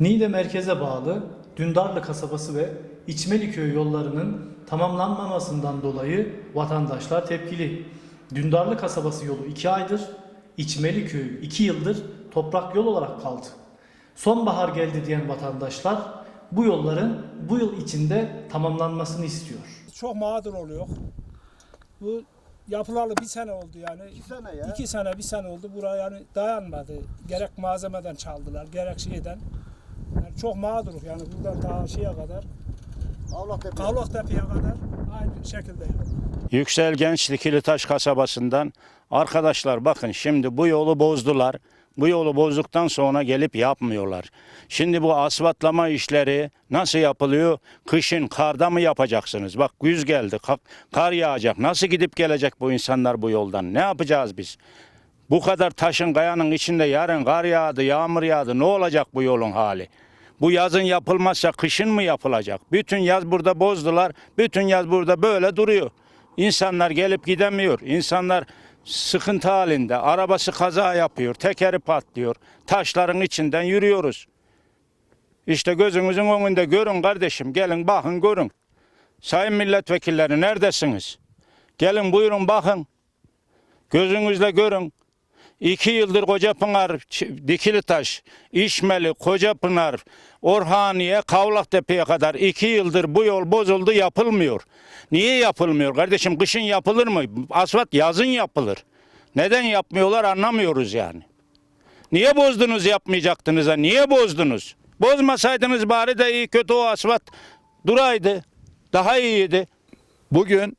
Niğde merkeze bağlı Dündarlı kasabası ve İçmeli köyü yollarının tamamlanmamasından dolayı vatandaşlar tepkili. Dündarlı kasabası yolu 2 aydır, İçmeli köyü 2 yıldır toprak yol olarak kaldı. Sonbahar geldi diyen vatandaşlar bu yolların bu yıl içinde tamamlanmasını istiyor. çok mağdur oluyor. Bu yapılalı bir sene oldu yani. İki sene ya. İki sene, bir sene oldu. Buraya yani dayanmadı. Gerek malzemeden çaldılar, gerek şeyden. Çok mağduruk yani buradan daha şeye kadar, Allah tepe. Kavlaktepe'ye kadar aynı şekilde yani. Yüksel Genç Dikilitaş kasabasından arkadaşlar bakın şimdi bu yolu bozdular. Bu yolu bozduktan sonra gelip yapmıyorlar. Şimdi bu asfaltlama işleri nasıl yapılıyor? Kışın karda mı yapacaksınız? Bak güz geldi, ka- kar yağacak. Nasıl gidip gelecek bu insanlar bu yoldan? Ne yapacağız biz? Bu kadar taşın kayanın içinde yarın kar yağdı, yağmur yağdı. Ne olacak bu yolun hali? Bu yazın yapılmazsa kışın mı yapılacak? Bütün yaz burada bozdular. Bütün yaz burada böyle duruyor. İnsanlar gelip gidemiyor. İnsanlar sıkıntı halinde. Arabası kaza yapıyor. Tekeri patlıyor. Taşların içinden yürüyoruz. İşte gözünüzün önünde görün kardeşim. Gelin bakın görün. Sayın milletvekilleri neredesiniz? Gelin buyurun bakın. Gözünüzle görün. İki yıldır Kocapınar, Ç- Dikilitaş, İşmeli, Kocapınar, Orhaniye, Kavlaktepe'ye kadar iki yıldır bu yol bozuldu yapılmıyor. Niye yapılmıyor kardeşim? Kışın yapılır mı? Asfalt yazın yapılır. Neden yapmıyorlar anlamıyoruz yani. Niye bozdunuz yapmayacaktınız ha? Niye bozdunuz? Bozmasaydınız bari de iyi kötü o asfalt duraydı. Daha iyiydi. Bugün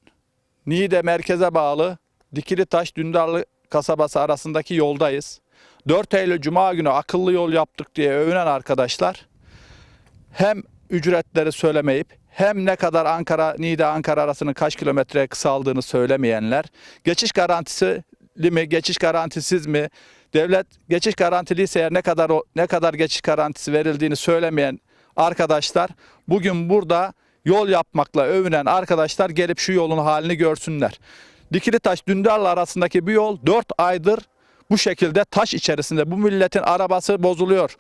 Niğde merkeze bağlı Dikilitaş Dündarlı kasabası arasındaki yoldayız. 4 Eylül Cuma günü akıllı yol yaptık diye övünen arkadaşlar hem ücretleri söylemeyip hem ne kadar Ankara Niğde Ankara arasının kaç kilometre kısaldığını söylemeyenler geçiş garantisi mi geçiş garantisiz mi devlet geçiş garantiliyse eğer ne kadar ne kadar geçiş garantisi verildiğini söylemeyen arkadaşlar bugün burada yol yapmakla övünen arkadaşlar gelip şu yolun halini görsünler. Dikilitaş Dündarlı arasındaki bir yol 4 aydır bu şekilde taş içerisinde bu milletin arabası bozuluyor.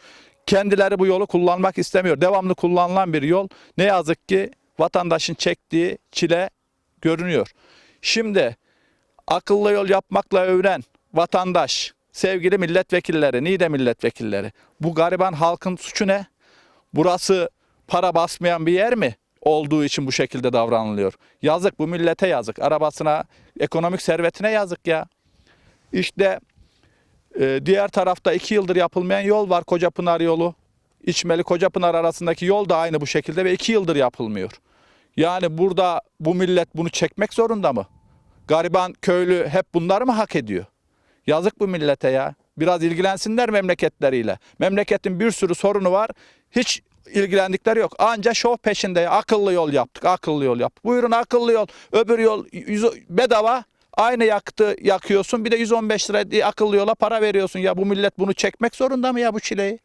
Kendileri bu yolu kullanmak istemiyor. Devamlı kullanılan bir yol. Ne yazık ki vatandaşın çektiği çile görünüyor. Şimdi akıllı yol yapmakla övünen vatandaş, sevgili milletvekilleri, Niğde milletvekilleri. Bu gariban halkın suçu ne? Burası para basmayan bir yer mi? Olduğu için bu şekilde davranılıyor. Yazık bu millete yazık. Arabasına, ekonomik servetine yazık ya. İşte e, diğer tarafta iki yıldır yapılmayan yol var Kocapınar yolu. İçmeli Kocapınar arasındaki yol da aynı bu şekilde ve iki yıldır yapılmıyor. Yani burada bu millet bunu çekmek zorunda mı? Gariban köylü hep bunları mı hak ediyor? Yazık bu millete ya. Biraz ilgilensinler memleketleriyle. Memleketin bir sürü sorunu var. Hiç ilgilendikleri yok. Anca şov peşinde. Akıllı yol yaptık. Akıllı yol yaptık. Buyurun akıllı yol. Öbür yol yüz- bedava. Aynı yaktı yakıyorsun. Bir de 115 lira akıllı yola para veriyorsun. Ya bu millet bunu çekmek zorunda mı ya bu çileyi?